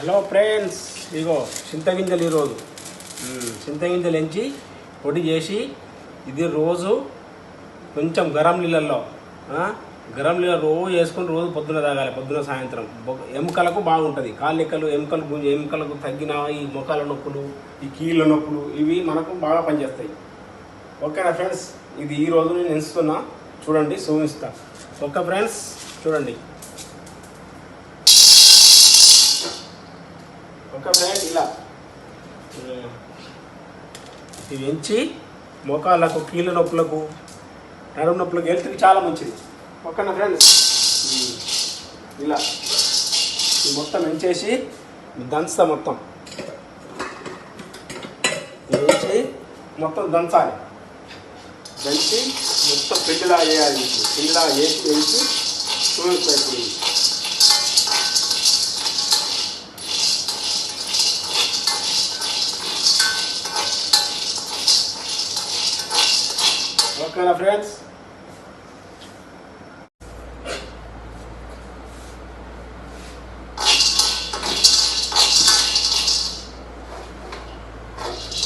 Hello friends ఇగో చింతగింజలు ఈరోజు. చింతగింజలు ఎంచి పొడి చేసి ఇది రోజు కొంచెం గరం నీళ్ళల్లో గరం నీళ్ళ రోజు వేసుకొని రోజు పొద్దున తాగాలి పొద్దున సాయంత్రం. బొ- ఎముకలకు బాగుంటుంది. కాళ్ళెక్కలు ఎముకలు గుంజ ఎముకలకు తగ్గిన ఈ మొఖాల నొప్పులు ఈ కీళ్ళ నొప్పులు ఇవి మనకు బాగా పనిచేస్తాయి. ఓకేనా ఫ్రెండ్స్ ఇది ఈ రోజు నేను ఎంచుతున్నా. చూడండి చూపిస్తా ఓకే ఫ్రెండ్స్ చూడండి. ఫ్రెండ్ ఇలా. ఇవి ఎంచి మోకాళ్ళకు కీళ్ళ నొప్పులకు నడుము నొప్పులకు హెల్త్కి చాలా మంచిది. ఓకేనా ఫ్రెండ్స్ ఇలా. ఇది మొత్తం ఎంచేసి దంచుతా మొత్తం. ఇది ఎంచి మొత్తం దంచాలి. దంచి మొత్తం పెళ్ళిలా వేయాలి. పెళ్ళిలా వేసి వేసి చూపిస్తాయి నమస్కారం ఫ్రెండ్స్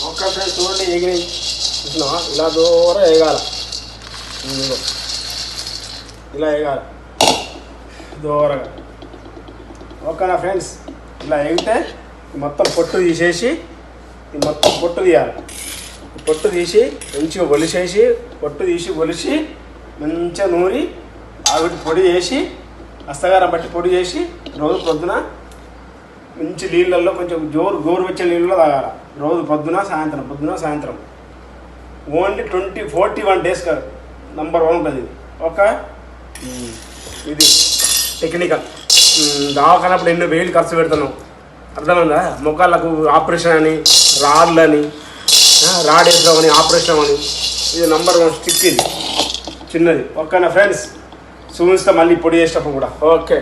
ఓకే ఫ్రెండ్స్ చూడండి ఎగిరి. ఇట్లా ఇలా దూరం వేగాల ఇలా వేగాల దూరంగా. ఓకేనా ఫ్రెండ్స్ ఇలా ఎగితే మొత్తం పొట్టు తీసేసి ఈ మొత్తం పొట్టు తీయాలి. పొట్టు తీసి మంచిగా ఒలిసేసి పొట్టు తీసి ఒలిసి మంచిగా నూరి ఆవిడ పొడి చేసి అస్తగారం బట్టి పొడి చేసి రోజు పొద్దున మంచి నీళ్ళల్లో కొంచెం జోరు గోరువెచ్చని నీళ్ళలో తాగాలి. రోజు పొద్దున సాయంత్రం పొద్దున సాయంత్రం. Only twenty forty one days number one ఉంటుంది ఒక ఇది టెక్నికల్ దవాఖానప్పుడు ఎన్నో వేలు ఖర్చు పెడుతున్నాం. అర్థమైందా? ముఖాలకు ఆపరేషన్ అని రాళ్ళని రాడ్ వేసుకోమని ఆపరేషన్ అని ఇది నంబర్ వన్ స్టిక్ ఇది. చిన్నది. ఓకేనా ఫ్రెండ్స్ చూపిస్తా మళ్ళీ పొడి చేసేటప్పుడు కూడా. ఓకే.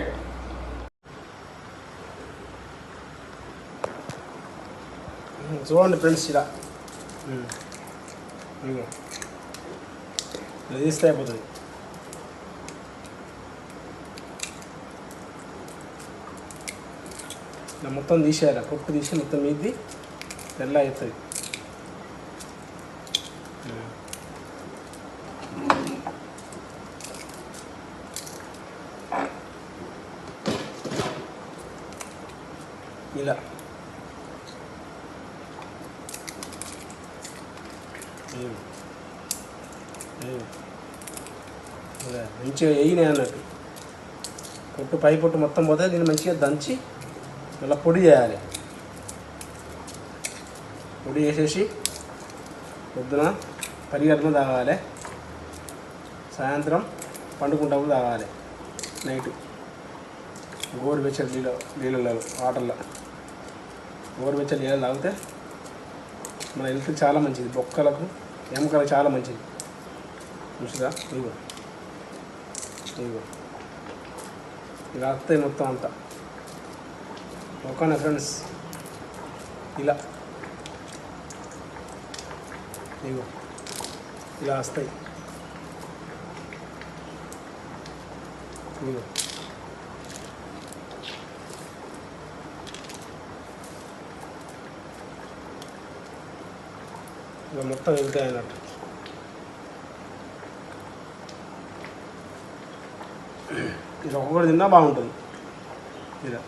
చూడండి ఫ్రెండ్స్ ఇలా. తీస్తే అయిపోతుంది. మొత్తం తీసేయాలి. పొట్టు తీసి మొత్తం మీది తెల్ల అవుతుంది. ఇలా ఇలా మంచిగా వేయినాయి అన్నట్టు పొట్టు పై పొట్టు మొత్తం పోతే దీన్ని మంచిగా దంచి ఇలా పొడి చేయాలి పొడి చేసేసి పొద్దున పరిగెత్తన తాగాలి సాయంత్రం పండుకుంటప్పుడు తాగాలి నైట్ గోరువెచ్చని నీళ్ళ నీళ్ళలో వాటర్లో. గోరువెచ్చని నీళ్ళు తాగితే మన హెల్త్ చాలా మంచిది. బొక్కలకు ఎముకలకు చాలా మంచిది. చూసిరా? ఇగో ఇగో ఇలా వస్తాయి మొత్తం అంతా. ఓకేనా ఫ్రెండ్స్ ఇలా. ఇగో ఇలా వస్తాయి. ఇగో ఇలా మొత్తం వెళ్తాయి అన్నట్టు ఇది ఒక్కొక్కటి తిన్నా బాగుంటుంది. ఇలా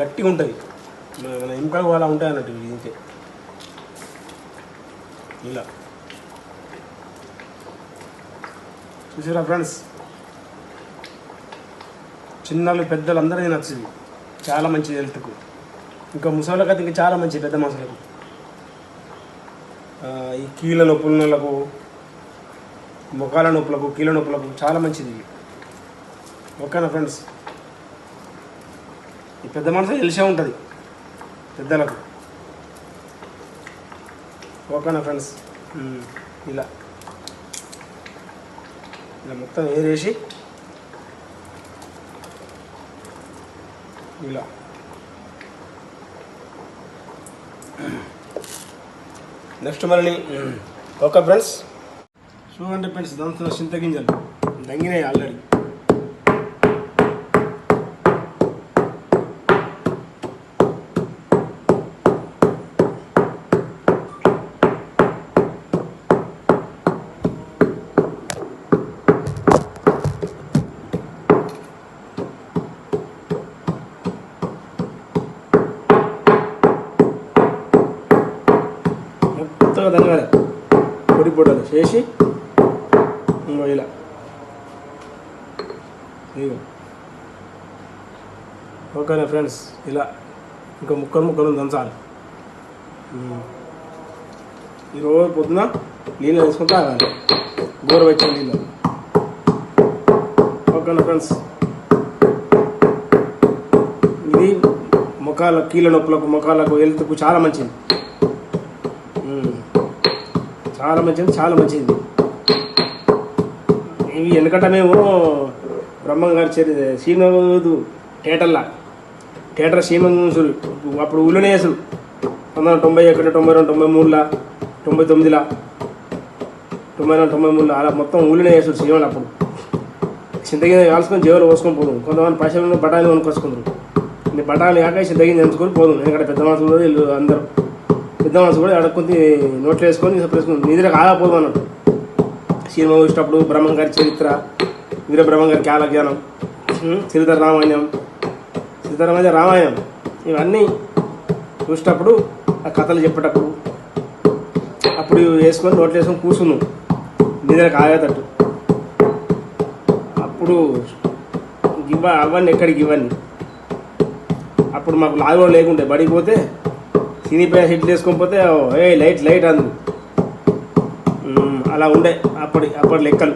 గట్టిగా ఉంటుంది. మన మన అలా ఉంటాయి అన్నట్టు ఇవి ఇంతే ఇలా. చూసారా ఫ్రెండ్స్? చిన్నలు పెద్దలు అందరూ తినచ్చు ఇవి చాలా మంచిది హెల్త్కు. ఇంకా ముసలికి అయితే ఇంకా చాలా మంచిది పెద్ద మనుషులకు ఈ కీళ్ళ నొప్పులకు ముఖాల నొప్పులకు కీళ్ళ నొప్పులకు చాలా మంచిది. ఓకేనా ఫ్రెండ్స్? ఈ పెద్ద మనసు తెలిసే ఉంటుంది పెద్దలకు. ఓకేనా ఫ్రెండ్స్? ఇలా. ఇలా మొత్తం ఏరేసి ఇలా. నెక్స్ట్ మళ్ళీ ఓకే ఫ్రెండ్స్. చూడండి ఫ్రెండ్స్ దాంతో చింతగింజలు దంగినాయి ఆల్రెడీ మొత్తగా దంగాలి పొడి పొడలు చేసి ఇంకో ఇలా. ఇగో ఓకేనా ఫ్రెండ్స్ ఇలా. ఇంకా ముక్కలు ముక్కలు దంచాలి ఈరోజు పొద్దున నీళ్ళు వేసుకుంటే తాగాలి గోరువెచ్చని నీళ్ళు. ఓకేనా ఫ్రెండ్స్. ఇది ముఖాల కీళ్ళ నొప్పులకు ముఖాలకు హెల్త్కు చాలా మంచిది. చాలా మంచిది చాలా మంచిది. ఇవి వెనకట మేము బ్రహ్మం గారి చరి శ్రీనవదు థియేటర్లా. థియేటర్ శ్రీమంగుసులు అప్పుడు ఊళ్ళోనే వేసుడు పంతొమ్మిది వందల తొంభై ఒకటి తొంభై రెండు తొంభై మూడులా తొంభై తొమ్మిదిలా తొంభై నాలుగు తొంభై మూడులో అలా మొత్తం ఊళ్ళోనే వేసుడు సీమలు అప్పుడు. చింతగిన కాల్చుకొని జీవులు పోసుకొని పోదు. కొంతమంది పైసలు బఠాలు కొనుక్కొచ్చుకుంటారు నీ బఠానీ కాక చింతగిన ఎంచుకొని పోదు. ఎందుకంటే పెద్ద మనుషులు కూడా వీళ్ళు అందరూ. పెద్ద మనసు కూడా అడగొంది నోట్లు వేసుకొని వేసుకుంది నిద్ర కాకపోదు అన్నట్టు సినిమా చూసినప్పుడు బ్రహ్మం గారి చరిత్ర వీర గారి కాలజ్ఞానం సీతార రామాయణం సీతారామయ్య రామాయణం ఇవన్నీ చూసినప్పుడు ఆ కథలు చెప్పేటప్పుడు అప్పుడు వేసుకొని నోట్లు వేసుకొని కూర్చున్నాం. నీ దగ్గర ఆగేటట్టు. అప్పుడు ఇవ్వ అవన్నీ ఎక్కడికి ఇవన్నీ అప్పుడు మాకు లాగడం లేకుండే బడికి పోతే సినిపై హిట్లు వేసుకొని పోతే ఏ లైట్ లైట్ అందు. అలా ఉండే అప్పటి అప్పటి లెక్కలు.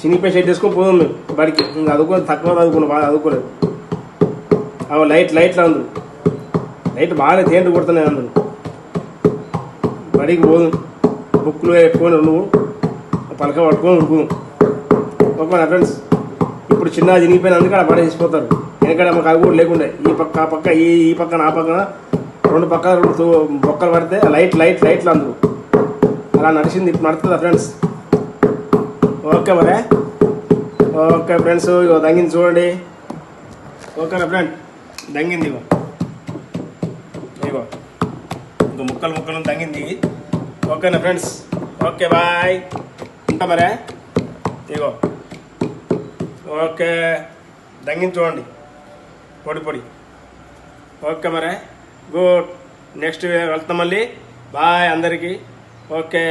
చినిగిపోయి షెడ్ వేసుకొని పోదాం మేము బడికి. ఇంకా అదుకో తక్కువ చదువుకున్నాం బాగా చదువుకోలేదు. అవి లైట్ లైట్లు అందు లైట్ బాగానే తేంటి కొడుతున్నాయి అందరు బడికి పోదు. బుక్లు పెట్టుకొని నువ్వు పలక పట్టుకొని ఉడుకుదాం ఓకే ఫ్రెండ్స్ ఇప్పుడు చిన్న చినిగిపోయిన అందుకే అక్కడ పడేసిపోతారు ఎందుకంటే మాకు అవి కూడా లేకుండే. ఈ పక్క ఆ పక్క ఈ ఈ పక్కన ఆ పక్కన. రెండు పక్కన రెండు బొక్కలు పడితే లైట్ లైట్ లైట్లు అందరు అలా నడిచింది. ఇప్పుడు నడుతుందా ఫ్రెండ్స్ ఓకే మరే. ఓకే ఫ్రెండ్స్ ఇగో దంగింది చూడండి. ఓకేనా ఫ్రెండ్ దంగింది ఇగో. ఇగో. ఇంకో ముక్కలు ముక్కలు దంగింది ఓకేనా ఫ్రెండ్స్ ఓకే బాయ్. ఉంటా మరే. ఇగో. ఓకే. దంగించి చూడండి. పొడి పొడి. ఓకే మరే. గుడ్. నెక్స్ట్ వెళ్తాం మళ్ళీ. బాయ్ అందరికీ. ఓకే